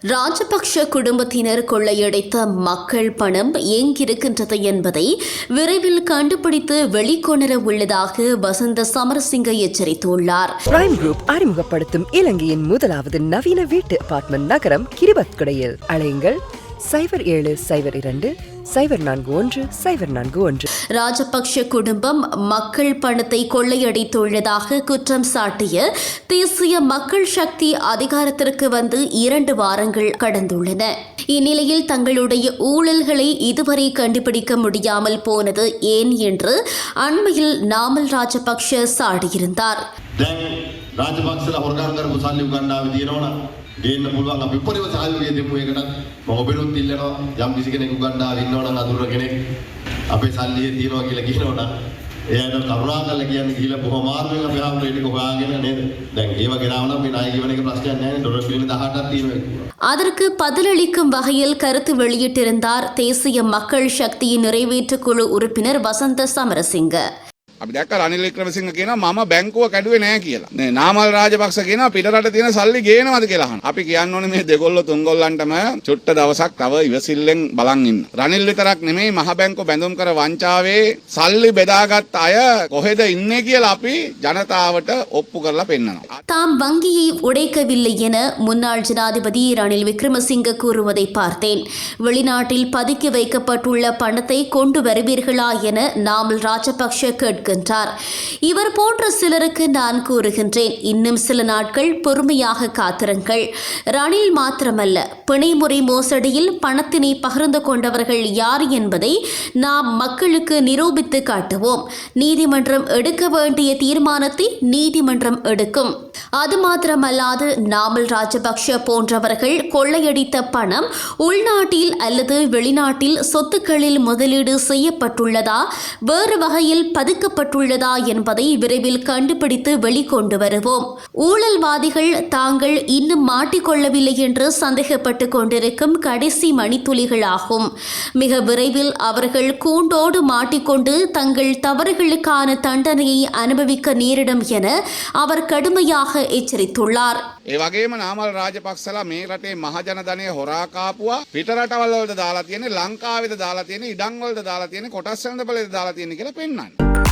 ராஜபக்ஷ குடும்பத்தினர் கொள்ளையடைத்த மக்கள் பணம் எங்கிருக்கின்றது என்பதை விரைவில் கண்டுபிடித்து வெளிக்கொணர உள்ளதாக வசந்த சமரசிங்க எச்சரித்துள்ளார். பிரைம் குரூப் அறிமுகப்படுத்தும் இலங்கையின் முதலாவது நவீன வீட்டு அபார்ட்மெண்ட் நகரம் கிரிபத்குடையில் அலையுங்கள். சைபர் ஏழு சைபர் இரண்டு சைபர் நான்கு ஒன்று சைபர் நான்கு ஒன்று. ராஜபக்ஷ குடும்பம் மக்கள் பணத்தை கொள்ளையடித்துள்ளதாக குற்றம் சாட்டிய தேசிய மக்கள் சக்தி அதிகாரத்திற்கு வந்து இரண்டு வாரங்கள் கடந்துள்ளன. இந்நிலையில் தங்களுடைய ஊழல்களை இதுவரை கண்டுபிடிக்க முடியாமல் போனது ஏன் என்று அண்மையில் நாமல் ராஜபக்ஷ சாடியிருந்தார். දැන් රාජපක්ෂල හොරගම් කරපු සල්ලි උගන්නාවේ තියෙනවනම් ගේන්න පුළුවන් අපි උපරිම සහයෝගය දෙමු ඒකට මම ඔබෙනුත් ඉල්ලනවා යම් කිසි කෙනෙක් උගන්නාවේ ඉන්නවනම් අඳුර කෙනෙක් අපේ සල්ලිය තියෙනවා කියලා කියනවනම් එයාට කරුණාකරලා කියන්න ගිහිල්ලා බොහොම අමාරුවෙන් අපි ආපු ටික හොයාගෙන නේද දැන් ඒව ගෙනාවනම් මේ ණය ගෙවන එක ප්‍රශ්නයක් නැහැ නේ ඩොලර් බිලියන 18ක් තියෙනවා அதற்கு பதிலளிக்கும் வகையில் கருத்து வெளியிட்டிருந்தார் தேசிய மக்கள் சக்தியின் நிறைவேற்றுக் குழு உறுப்பினர் வசந்த சமரசிங்க අපි දැක්ක රනිල් වික්‍රමසිංහ කියනවා මම බැංකුව කැඩුවේ නෑ කියලා. නේ නාමල් රාජපක්ෂ කියනවා පිටරට තියෙන සල්ලි ගේනවද කියලා අහනවා. අපි කියන්න ඕනේ මේ දෙගොල්ලෝ තුන්ගොල්ලන්ටම චුට්ට දවසක් තව ඉවසිල්ලෙන් බලන් ඉන්න. රනිල් විතරක් නෙමෙයි මහ බැංකුව බැඳුම් කර වංචාවේ සල්ලි බෙදාගත් අය කොහෙද ඉන්නේ කියලා අපි ජනතාවට ඔප්පු කරලා පෙන්නනවා. தாம் வங்கியை உடைக்கவில்லை என முன்னாள் ஜனாதிபதி ரணில் விக்ரமசிங்க கூறுவதை பார்த்தேன். வெளிநாட்டில் பதுக்கி வைக்கப்பட்டுள்ள பணத்தை கொண்டு வருவீர்களா என நாமல் ராஜபக்ஷ கேட்கின்றார். இவர் போன்ற சிலருக்கு நான் கூறுகின்றேன். இன்னும் சில நாட்கள் பொறுமையாக காத்திருங்கள். ரணில் மாத்திரமல்ல பிணைமுறை மோசடியில் பணத்தினை பகிர்ந்து கொண்டவர்கள் யார் என்பதை நாம் மக்களுக்கு நிரூபித்து காட்டுவோம். நீதிமன்றம் எடுக்க வேண்டிய தீர்மானத்தை நீதிமன்றம் எடுக்கும். அது மாத்திரமல்லாது நாமல் ராஜபக்ஷ போன்றவர்கள் கொள்ளையடித்த பணம் உள்நாட்டில் அல்லது வெளிநாட்டில் சொத்துக்களில் முதலீடு செய்யப்பட்டுள்ளதா வேறு வகையில் பதுக்கப்பட்டுள்ளதா என்பதை விரைவில் கண்டுபிடித்து வெளிக்கொண்டு வருவோம். ஊழல்வாதிகள் தாங்கள் இன்னும் மாட்டிக்கொள்ளவில்லை என்று சந்தேகப்பட்டு கொண்டிருக்கும் கடைசி மணித்துளிகளாகும். மிக விரைவில் அவர்கள் கூண்டோடு மாட்டிக்கொண்டு தங்கள் தவறுகளுக்கான தண்டனையை அனுபவிக்க நேரிடும் என அவர் கடுமையாக எச்சரித்துள்ளார் ඒ වගේම නාමල් රාජපක්ෂලා මේ රටේ මහජන ධනය හොරා කාපුවා පිටරටවල් වලට දාලා තියෙන්නේ ලංකාවේද දාලා තියෙන්නේ ඉඩම් වලට දාලා තියෙන්නේ කොටස් වෙනද බලේද දාලා තියෙන්නේ කියලා පෙන්වන්නේ.